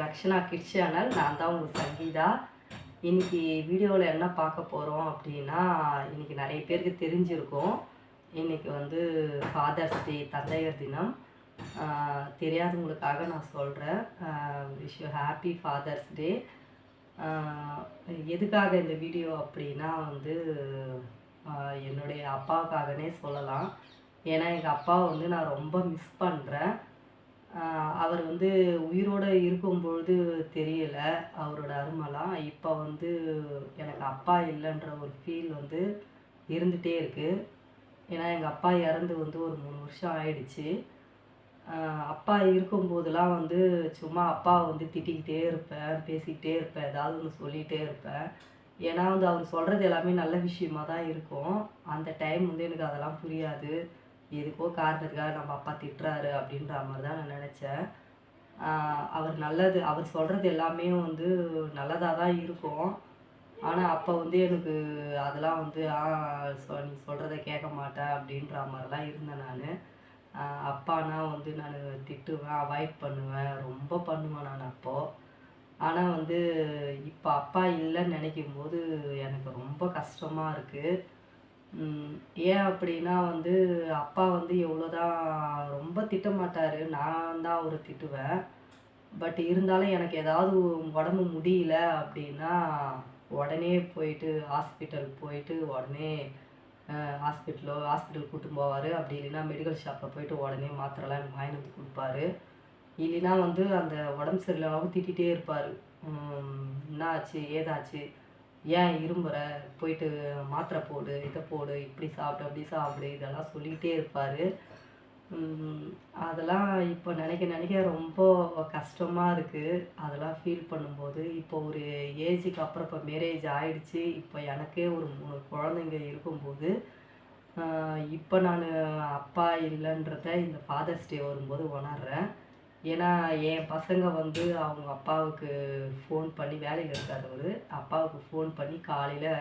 Rakshana kids channel நான் தான் உங்கள் சங்கீதா. இன்னைக்கு வீடியோவில் என்ன பார்க்க போகிறோம் அப்படின்னா இன்றைக்கி நிறைய பேருக்கு தெரிஞ்சிருக்கும். இன்னைக்கு வந்து ஃபாதர்ஸ் டே தந்தையர் தினம். தெரியாதவங்களுக்காக நான் சொல்கிறேன் wish you happy father's day எதுக்காக இந்த வீடியோ அப்படின்னா வந்து என்னுடைய அப்பாவுக்காகனே சொல்லலாம். ஏன்னா எங்கள் அப்பாவை வந்து நான் ரொம்ப மிஸ் பண்ணுறேன் அவர் வந்து உயிரோடு இருக்கும்பொழுது தெரியல அவரோட அருமைலாம். இப்போ வந்து எனக்கு அப்பா இல்லைன்ற ஒரு ஃபீல் வந்து இருந்துகிட்டே இருக்குது ஏன்னா எங்கள் அப்பா இறந்து வந்து ஒரு மூணு வருஷம் ஆயிடுச்சு. அப்பா இருக்கும்போதெல்லாம் வந்து சும்மா அப்பாவை வந்து திட்டிக்கிட்டே இருப்பேன் பேசிக்கிட்டே இருப்பேன் ஏதாவது ஒன்று சொல்லிகிட்டே இருப்பேன். ஏன்னா வந்து அவர் சொல்கிறது எல்லாமே நல்ல விஷயமா தான் இருக்கும். அந்த டைம் வந்து எனக்கு அதெல்லாம் புரியாது. எதுக்கோ காரணத்துக்காக நம்ம அப்பா திட்டுறாரு அப்படின்ற மாதிரி தான் நான் நினச்சேன். அவர் நல்லது அவர் சொல்கிறது எல்லாமே வந்து நல்லதாக தான் இருக்கும். ஆனால் அப்போ வந்து எனக்கு அதெல்லாம் வந்து ஆ சொ நீ சொல்கிறத கேட்க மாட்டேன் அப்படின்ற மாதிரிலாம் இருந்தேன் நான். அப்பானா வந்து நான் திட்டுவேன் அவாய்ட் பண்ணுவேன் ரொம்ப பண்ணுவேன் நான் அப்போது ஆனால் வந்து இப்போ அப்பா இல்லைன்னு நினைக்கும் போது எனக்கு ரொம்ப கஷ்டமாக இருக்குது ஏன் அப்படின்னா வந்து அப்பா வந்து எவ்வளோதான் ரொம்ப திட்ட மாட்டார் நான் தான் அவரை திட்டுவேன். பட் இருந்தாலும் எனக்கு ஏதாவது உடம்பு முடியல அப்படின்னா உடனே போயிட்டு ஹாஸ்பிட்டல் போயிட்டு உடனே ஹாஸ்பிட்டலோ ஹாஸ்பிட்டல் கூட்டு போவார். அப்படி இல்லைன்னா மெடிக்கல் ஷாப்பில் போயிட்டு உடனே மாத்திரைலாம் எனக்கு வாங்கி வந்து கொடுப்பாரு. இல்லைன்னா வந்து அந்த உடம்பு சரியில்லாமல் திட்டிகிட்டே இருப்பார். என்ன ஆச்சு? ஏதாச்சு? ஏன் இரும்புற? போயிட்டு மாத்திரை போடு இதை போடு இப்படி சாப்பிடு அப்படி சாப்பிடு இதெல்லாம் சொல்லிக்கிட்டே இருப்பார். அதெல்லாம் இப்போ நினைக்க நினைக்க ரொம்ப கஷ்டமாக இருக்குது அதெல்லாம் ஃபீல் பண்ணும்போது இப்போ ஒரு ஏஜுக்கு அப்புறம் இப்போ மேரேஜ் ஆயிடுச்சு. இப்போ எனக்கே ஒரு மூணு குழந்தைங்க இருக்கும்போது இப்போ நான் அப்பா இல்லைன்றத இந்த ஃபாதர்ஸ் டே வரும்போது உணர்றேன். ஏன்னா என் பசங்க வந்து அவங்க அப்பாவுக்கு ஃபோன் பண்ணி வேலையில் இருக்கார் அவர். அப்பாவுக்கு ஃபோன் பண்ணி காலையில்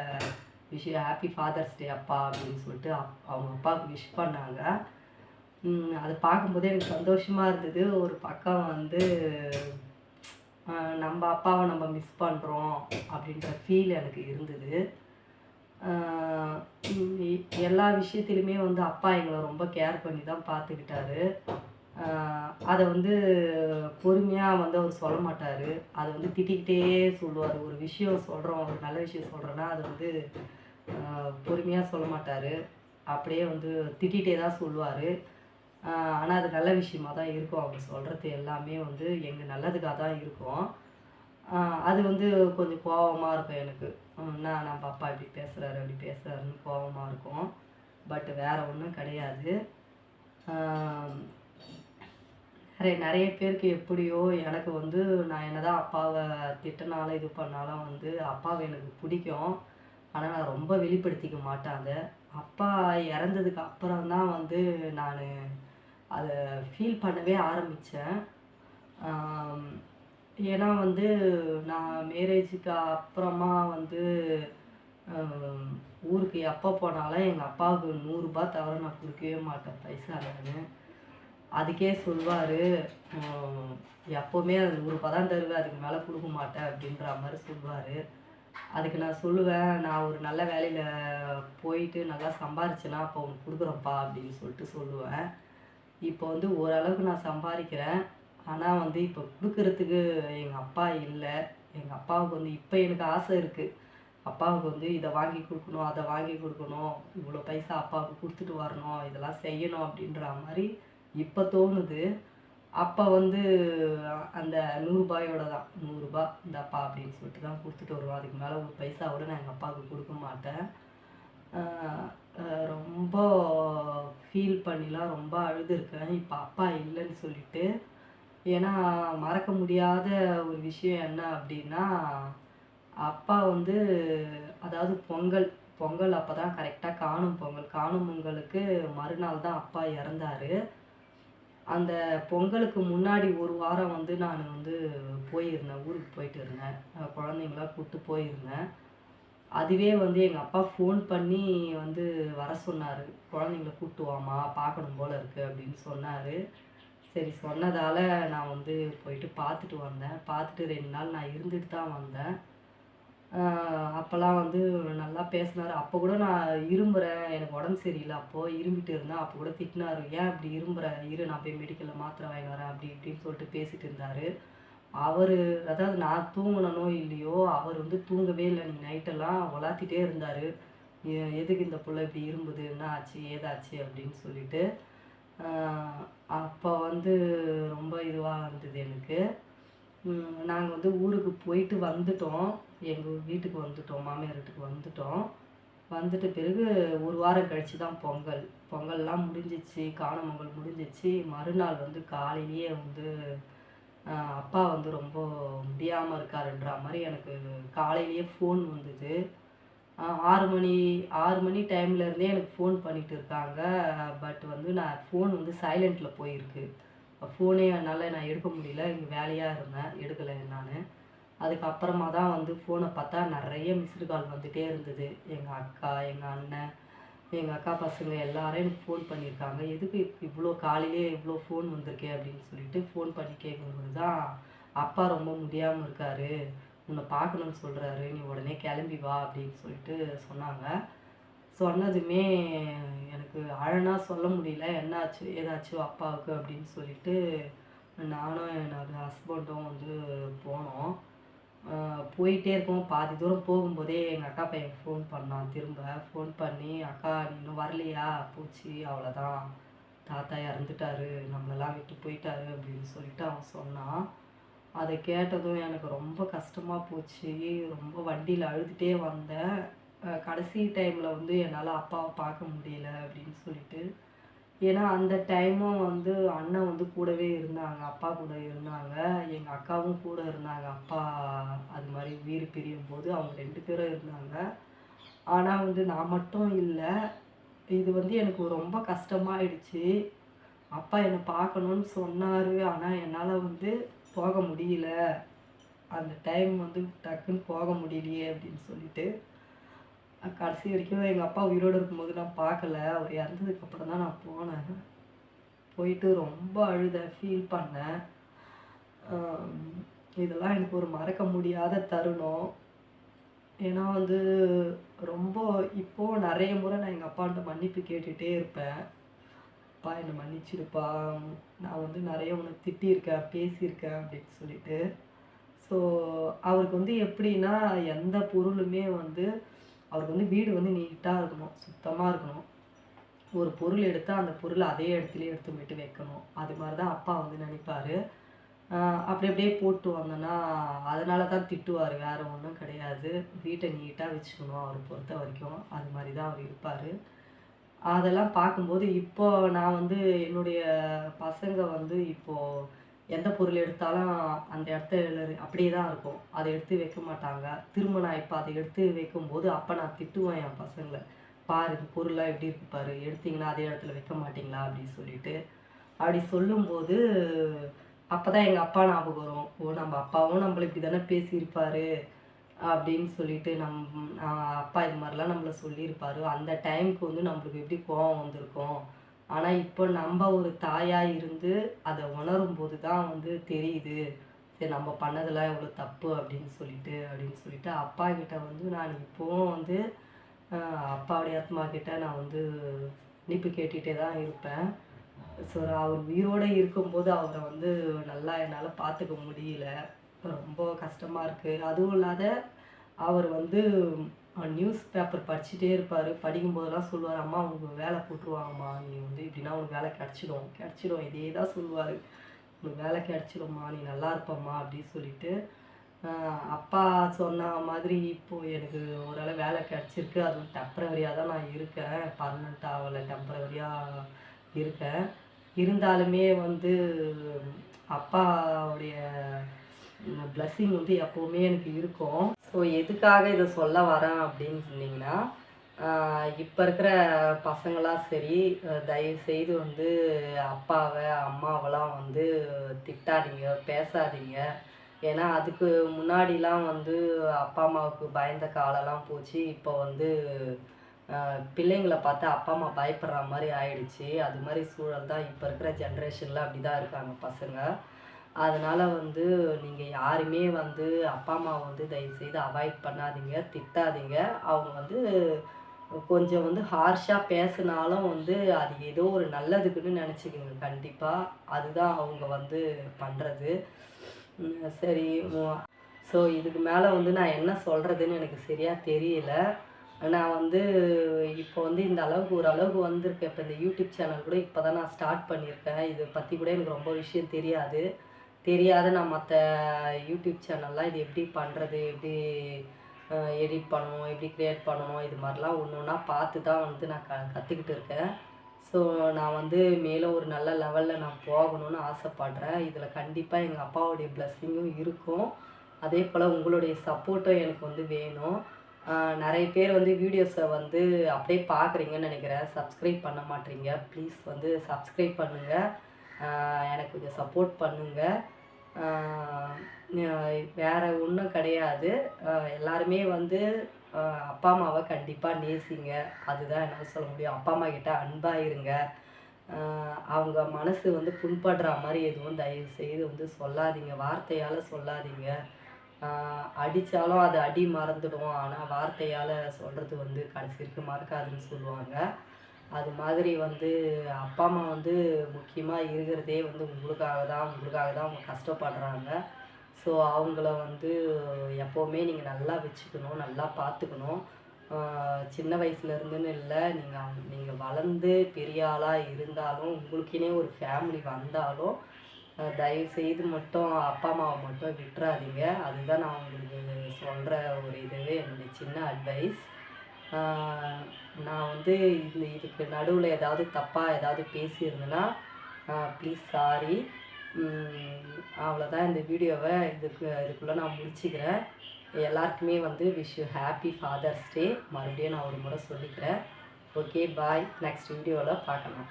விஷ் ஹாப்பி ஃபாதர்ஸ் டே அப்பா அப்படின்னு சொல்லிட்டு அப் அவங்க அப்பாவுக்கு விஷ் பண்ணாங்க. அதை பார்க்கும்போதே எனக்கு சந்தோஷமாக இருந்தது. ஒரு பக்கம் வந்து நம்ம அப்பாவை நம்ம மிஸ் பண்ணுறோம் அப்படின்ற ஃபீல் எனக்கு இருந்தது. எல்லா விஷயத்துலையுமே வந்து அப்பா எங்களை ரொம்ப கேர் பண்ணி தான் பார்த்துக்கிட்டாரு. அதை வந்து பொறுமையாக வந்து அவர் சொல்ல மாட்டார். அதை வந்து திட்டிக்கிட்டே சொல்லுவார். ஒரு விஷயம் சொல்கிறோம் ஒரு நல்ல விஷயம் சொல்கிறேன்னா அது வந்து பொறுமையாக சொல்ல மாட்டார். அப்படியே வந்து திட்டிகிட்டே தான் சொல்லுவார். ஆனால் அது நல்ல விஷயமாக தான் இருக்கும். அவர் சொல்கிறது எல்லாமே வந்து எங்கள் நல்லதுக்காக தான் இருக்கும். அது வந்து கொஞ்சம் கோபமாக இருக்கும் எனக்கு. என்ன நம்ம அப்பா இப்படி பேசுகிறாரு அப்படி பேசுகிறாருன்னு கோபமாக இருக்கும். பட் வேறு ஒன்றும் கிடையாது. நிறைய நிறைய பேருக்கு எப்படியோ எனக்கு வந்து நான் என்ன தான் அப்பாவை திட்டினாலும் இது பண்ணாலும் வந்து அப்பாவை எனக்கு பிடிக்கும். ஆனால் நான் ரொம்ப வெளிப்படுத்திக்க மாட்டேன் அதை. அப்பா இறந்ததுக்கு அப்புறம் தான் வந்து நான் அதை ஃபீல் பண்ணவே ஆரம்பித்தேன் ஏன்னா வந்து நான் மேரேஜுக்கு அப்புறமா வந்து ஊருக்கு எப்போ போனாலும் எங்கள் அப்பாவுக்கு நூறுரூபா தவிர நான் கொடுக்கவே மாட்டேன் பைசா நான். அதுக்கே சொல்வார் எப்போவுமே அது நூறுரூபா தான் தருவேன் அதுக்கு மேலே கொடுக்க மாட்டேன் அப்படின்ற மாதிரி சொல்வார். அதுக்கு நான் சொல்லுவேன் நான் ஒரு நல்ல வேலையில் போயிட்டு நல்லா சம்பாரிச்சேன்னா அப்போ உனக்கு கொடுக்குறப்பா அப்படின்னு சொல்லிட்டு சொல்லுவேன். இப்போ வந்து ஓரளவுக்கு நான் சம்பாதிக்கிறேன். ஆனால் வந்து இப்போ கொடுக்கறதுக்கு எங்கள் அப்பா இல்லை. எங்கள் அப்பாவுக்கு வந்து இப்போ எனக்கு ஆசை இருக்குது அப்பாவுக்கு வந்து இதை வாங்கி கொடுக்கணும் அதை வாங்கி கொடுக்கணும். இவ்வளோ பைசா அப்பாவுக்கு கொடுத்துட்டு வரணும் இதெல்லாம் செய்யணும் அப்படின்ற மாதிரி இப்போ தோணுது. அப்போ வந்து அந்த நூறுரூபாயோட தான் நூறுரூபா இந்தாப்பா அப்படின்னு சொல்லிட்டு தான் கொடுத்துட்டு வருவோம். அதுக்கு மேலே ஒரு பைசா கூட நான் எங்கள் அப்பாவுக்கு கொடுக்க மாட்டேன். ரொம்ப ஃபீல் பண்ணிலாம் ரொம்ப அழுதுருக்கேன். இப்போ அப்பா இல்லைன்னு சொல்லிட்டு. ஏன்னா மறக்க முடியாத ஒரு விஷயம் என்ன அப்படின்னா அப்பா வந்து அதாவது பொங்கல் பொங்கல் அப்போ தான் கரெக்டாக காணும் பொங்கல். காணும் பொங்கலுக்கு மறுநாள் தான் அப்பா இறந்தாரு. அந்த பொங்கலுக்கு முன்னாடி ஒரு வாரம் வந்து நான் வந்து போயிருந்தேன் ஊருக்கு போயிட்டு இருந்தேன். குழந்தைங்களாம் கூப்பிட்டு போயிருந்தேன். அதுவே வந்து எங்கள் அப்பா ஃபோன் பண்ணி வந்து வர சொன்னார். குழந்தைங்கள கூப்பிட்டு வாமா பார்க்கணும் போல் இருக்குது அப்படின்னு சொன்னார். சரி சொன்னதால் நான் வந்து போயிட்டு பார்த்துட்டு வந்தேன். பார்த்துட்டு ரெண்டு நாள் நான் இருந்துட்டு தான் வந்தேன். அப்போல்லாம் வந்து நல்லா பேசினார். அப்போ கூட நான் இரும்புறேன். எனக்கு உடம்பு சரியில்லை. அப்போது இரும்பிட்டு இருந்தேன். அப்போ கூட திட்டினார். ஏன் அப்படி இரும்புற? இரு நான் போய் மெடிக்கலில் மாத்திரை வாங்கி வரேன். அப்படி இப்படின்னு சொல்லிட்டு பேசிகிட்டு இருந்தார். அவர் அதாவது நான் தூங்கினனோ இல்லையோ அவர் வந்து தூங்கவே இல்லை. நீ நைட்டெல்லாம் உலாத்திட்டே இருந்தார். எதுக்கு இந்த பிள்ளை இப்படி இரும்புது? என்ன ஆச்சு? ஏதாச்சு? அப்படின்னு சொல்லிட்டு அப்போ வந்து ரொம்ப இதுவாக இருந்தது எனக்கு. நாங்கள் வந்து ஊருக்கு போயிட்டு வந்துட்டோம். எங்கள் வீட்டுக்கு வந்துட்டோம் மாமியார் வீட்டுக்கு வந்துட்டோம். வந்துட்ட பிறகு ஒரு வாரம் கழிச்சு தான் பொங்கல். பொங்கல்லாம் முடிஞ்சிச்சு காணும் பொங்கல் முடிஞ்சிச்சு. மறுநாள் வந்து காலையிலேயே வந்து அப்பா வந்து ரொம்ப முடியாமல் இருக்காருன்ற மாதிரி எனக்கு காலையிலேயே ஃபோன் வந்தது. ஆறு மணி ஆறு மணி டைம்லேருந்தே எனக்கு ஃபோன் பண்ணிகிட்டு இருக்காங்க. பட் வந்து நான் ஃபோன் வந்து சைலண்ட்டில் போயிருக்கு. ஃபோனே என்னால் நான் எடுக்க முடியல இங்கே வேலையாக இருந்தேன் எடுக்கலை நான் அதுக்கப்புறமா தான் வந்து ஃபோனை பார்த்தா நிறைய மிஸ்டு கால் வந்துகிட்டே இருந்தது. எங்கள் அக்கா எங்கள் அண்ணன் எங்கள் அக்கா பசங்க எல்லாரும் எனக்கு ஃபோன் பண்ணியிருக்காங்க. எதுக்கு இவ்வளோ காலையிலே இவ்வளோ ஃபோன் வந்திருக்கே அப்படின்னு சொல்லிட்டு ஃபோன் பண்ணி கேட்கும்போது தான் அப்பா ரொம்ப முடியாமல் இருக்காரு. உன்னை பார்க்கணுன்னு சொல்கிறாரு நீ உடனே கிளம்பி வா அப்படின்னு சொல்லிட்டு சொன்னாங்க. சொன்னதுமே எனக்கு அழனா சொல்ல முடியல. என்னாச்சு ஏதாச்சும் அப்பாவுக்கு அப்படின்னு சொல்லிட்டு நானும் என்னோட ஹஸ்பண்டும் வந்து போனோம். போயிட்டே இருக்கோம். பாதி தூரம் போகும்போதே எங்கள் அக்கா பையன் ஃபோன் பண்ணான். திரும்ப ஃபோன் பண்ணி அக்கா நீ இன்னும் வரலையா? போச்சு அவ்வளோதான் தாத்தா இறந்துட்டாரு. நம்மளெல்லாம் விட்டு போயிட்டாரு. அப்படின்னு சொல்லிட்டு அவன் சொன்னான். அதை கேட்டதும் எனக்கு ரொம்ப கஷ்டமாக போச்சு. ரொம்ப வண்டியில் அழுதுகிட்டே வந்தேன். கடைசி டைமில் வந்து என்னால் அப்பாவை பார்க்க முடியல அப்படின்னு சொல்லிட்டு. ஏன்னா அந்த டைமும் வந்து அண்ணன் வந்து கூடவே இருந்தாங்க அப்பா கூட இருந்தாங்க. எங்கள் அக்காவும் கூட இருந்தாங்க அப்பா அது மாதிரி உயிர் பிரியும் போது அவங்க ரெண்டு பேரும் இருந்தாங்க. ஆனால் வந்து நான் மட்டும் இல்லை இது வந்து எனக்கு ரொம்ப கஷ்டமாயிடுச்சு. அப்பா என்னை பார்க்கணுன்னு சொன்னார் ஆனால் என்னால் வந்து போக முடியல. அந்த டைம் வந்து டக்குன்னு போக முடியலையே அப்படின்னு சொல்லிட்டு. கடைசி வரைக்கும் எங்கள் அப்பா உயிரோடு இருக்கும்போது நான் பார்க்கல. அவர் இறந்ததுக்கப்புறம் தான் நான் போனேன். போயிட்டு ரொம்ப அழுதேன் ஃபீல் பண்ணேன். இதெல்லாம் எனக்கு ஒரு மறக்க முடியாத தருணம். ஏன்னா வந்து ரொம்ப இப்போது நிறைய முறை நான் எங்கள் அப்பான்ட்ட மன்னிப்பு கேட்டுகிட்டே இருப்பேன். அப்பா என்னை மன்னிச்சிருப்பா. நான் வந்து நிறைய உன்னை திட்டியிருக்கேன் பேசியிருக்கேன் அப்படின்னு சொல்லிட்டு. ஸோ அவருக்கு வந்து எப்படின்னா எந்த பொருளுமே வந்து அவருக்கு வந்து வீடு வந்து நீட்டாக இருக்கணும் சுத்தமாக இருக்கணும். ஒரு பொருள் எடுத்தால் அந்த பொருள் அதே இடத்துல எடுத்து போயிட்டு வைக்கணும். அது மாதிரி தான் அப்பா வந்து நினைப்பாரு. அப்படி அப்படியே போட்டு வந்தோன்னா அதனால தான் திட்டுவார். வேற ஒன்றும் கிடையாது. வீட்டை நீட்டாக வச்சுக்கணும் அவரை பொறுத்த வரைக்கும். அது மாதிரி தான் அவர் இருப்பார். அதெல்லாம் பார்க்கும்போது இப்போ நான் வந்து என்னுடைய பசங்க வந்து இப்போது எந்த பொருள் எடுத்தாலும் அந்த இடத்துல அப்படியே தான் இருக்கும். அதை எடுத்து வைக்க மாட்டாங்க. திரும்ப நான் இப்போ அதை எடுத்து வைக்கும்போது அப்போ நான் திட்டுவேன் என் பசங்களை. பாரு இந்த பொருள்லாம் எப்படி இருக்கு பாரு. எடுத்தீங்கன்னா அதே இடத்துல வைக்க மாட்டீங்களா? அப்படின்னு சொல்லிட்டு. அப்படி சொல்லும்போது அப்போ தான் எங்கள் அப்பா ஞாபகம் வரும். ஓ நம்ம அப்பாவும் நம்மளை இப்படி தானே பேசியிருப்பாரு. அப்படின்னு சொல்லிட்டு நம் அப்பா இது மாதிரிலாம் நம்மளை சொல்லியிருப்பாரு. அந்த டைமுக்கு வந்து நம்மளுக்கு எப்படி கோவம் வந்திருக்கும்? ஆனால் இப்போ நம்ம ஒரு தாயாக இருந்து அதை உணரும் போது தான் வந்து தெரியுது. சரி நம்ம பண்ணதெல்லாம் எவ்வளோ தப்பு அப்படின்னு சொல்லிட்டு அப்படின்னு சொல்லிட்டு அப்பா கிட்ட வந்து நான் இப்போவும் வந்து அப்பாவுடைய ஆத்மா கிட்ட நான் வந்து மன்னிப்பு கேட்டுகிட்டே தான் இருப்பேன். ஸோ அவர் உயிரோடு இருக்கும்போது அவரை வந்து நல்லா என்னால் பார்த்துக்க முடியல. ரொம்ப கஷ்டமாக இருக்குது அதுவும் இல்லாத அவர் வந்து நியூஸ் பேப்பர் படிச்சுட்டே இருப்பார். படிக்கும்போதெல்லாம் சொல்லுவார் அம்மா உனக்கு வேலை போட்டுருவாங்கம்மா. நீ வந்து இப்படின்னா உனக்கு வேலை கிடச்சிடும். கிடச்சிடும். இதே தான் சொல்லுவார். உனக்கு வேலை கிடச்சிடும்மா. நீ நல்லா இருப்பம்மா. அப்படின்னு சொல்லிட்டு அப்பா சொன்ன மாதிரி இப்போது எனக்கு ஓரளவு வேலை கிடச்சிருக்கு. அதுவும் டெம்பரவரியாக தான் நான் இருக்கேன். பர்மனெண்ட் ஆகலை. டெம்பரவரியாக இருக்கேன். இருந்தாலுமே வந்து அப்பாவுடைய பிளஸ்ஸிங் வந்து எப்போவுமே எனக்கு இருக்கும். ஸோ எதுக்காக இதை சொல்ல வரேன் அப்படின்னு சொன்னீங்கன்னா இப்போ இருக்கிற பசங்களாம் சரி தயவுசெய்து தயவு செய்து வந்து அப்பாவை அம்மாவெல்லாம் வந்து திட்டாதீங்க பேசாதீங்க. ஏன்னா அதுக்கு முன்னாடிலாம் வந்து அப்பா அம்மாவுக்கு பயந்த காலம்லாம் போச்சு. இப்போ வந்து பிள்ளைங்களை பார்த்து அப்பா அம்மா பயப்படுற மாதிரி ஆயிடுச்சு. அது மாதிரி சூழல் தான் இப்போ இருக்கிற ஜென்ரேஷனில் அப்படி தான் இருக்காங்க பசங்க. அதனால் வந்து நீங்கள் யாருமே வந்து அப்பா அம்மாவை வந்து தயவுசெய்து அவாய்ட் பண்ணாதீங்க திட்டாதீங்க. அவங்க வந்து கொஞ்சம் வந்து ஹார்ஷாக பேசினாலும் வந்து அது ஏதோ ஒரு நல்லதுக்குன்னு நினச்சிக்கோங்க. கண்டிப்பாக அதுதான் அவங்க வந்து பண்ணுறது சரி. ஸோ இதுக்கு மேலே வந்து நான் என்ன சொல்கிறதுன்னு எனக்கு சரியாக தெரியல. நான் வந்து இப்போ வந்து இந்த அளவுக்கு ஒரு அளவுக்கு வந்திருக்கேன். இப்போ இந்த யூடியூப் சேனல் கூட இப்போ தான் நான் ஸ்டார்ட் பண்ணியிருக்கேன். இதை பற்றி கூட எனக்கு ரொம்ப விஷயம் தெரியாது. தெரியாத நான் மற்ற யூடியூப் சேனல்லாம் இது எப்படி பண்ணுறது எப்படி எடிட் பண்ணணும் எப்படி க்ரியேட் பண்ணணும் இது மாதிரிலாம் ஒன்று ஒன்றா பார்த்து தான் வந்து நான் க கற்றுக்கிட்டு இருக்கேன். ஸோ நான் வந்து மேலும் ஒரு நல்ல லெவலில் நான் போகணும்னு ஆசைப்பட்றேன். இதில் கண்டிப்பாக எங்கள் அப்பாவுடைய பிளஸ்ஸிங்கும் இருக்கும். அதே போல் உங்களுடைய சப்போர்ட்டும் எனக்கு வந்து வேணும். நிறைய பேர் வந்து வீடியோஸை வந்து அப்படியே பார்க்குறீங்கன்னு நினைக்கிறேன். சப்ஸ்கிரைப் பண்ண மாட்டீங்க. ப்ளீஸ் வந்து சப்ஸ்கிரைப் பண்ணுங்கள் எனக்கு கொஞ்சம் சப்போர்ட் பண்ணுங்கள் வேறு ஒன்றும் கிடையாது. எல்லாருமே வந்து அப்பா அம்மாவை கண்டிப்பாக நேசிங்க. அதுதான் என்னால் சொல்ல முடியும். அப்பா அம்மா கிட்ட அன்பாக இருங்க. அவங்க மனசு வந்து புண்படுற மாதிரி எதுவும் தயவு செய்து வந்து சொல்லாதீங்க. வார்த்தையால் சொல்லாதீங்க. அடித்தாலும் அது அடி மறந்துடும். ஆனால் வார்த்தையால் சொல்கிறது வந்து கடைசி வரைக்கும் மறக்காதுன்னு சொல்லுவாங்க. அது மாதிரி வந்து அப்பா அம்மா வந்து முக்கியமாக இருக்கிறதே வந்து உங்களுக்காக தான் உங்களுக்காக தான் அவங்க கஷ்டப்படுறாங்க. ஸோ அவங்கள வந்து எப்போவுமே நீங்கள் நல்லா வச்சுக்கணும் நல்லா பார்த்துக்கணும் சின்ன வயசுலேருந்துன்னு இல்லை நீங்கள் அவங்க நீங்கள் வளர்ந்து பெரிய ஆளாக இருந்தாலும் உங்களுக்குனே ஒரு ஃபேமிலி வந்தாலும் தயவு செய்து மட்டும் அப்பா அம்மாவை மட்டும் விட்டுறாதீங்க. அதுதான் நான் உங்களுக்கு சொல்கிற ஒரு இதுவே என்னுடைய சின்ன அட்வைஸ் நான் வந்து இந்த இதுக்கு நடுவில் ஏதாவது தப்பாக ஏதாவது பேசியிருந்தேன்னா ப்ளீஸ் சாரி அவ்வளோதான் இந்த வீடியோவை இதுக்கு இதுக்குள்ளே நான் முடிச்சுக்கிறேன். எல்லாருக்குமே வந்து wish you happy father's day மறுபடியும் நான் ஒரு முறை சொல்லிக்கிறேன். ஓகே பாய் நெக்ஸ்ட் வீடியோவில் பார்க்கலாம்.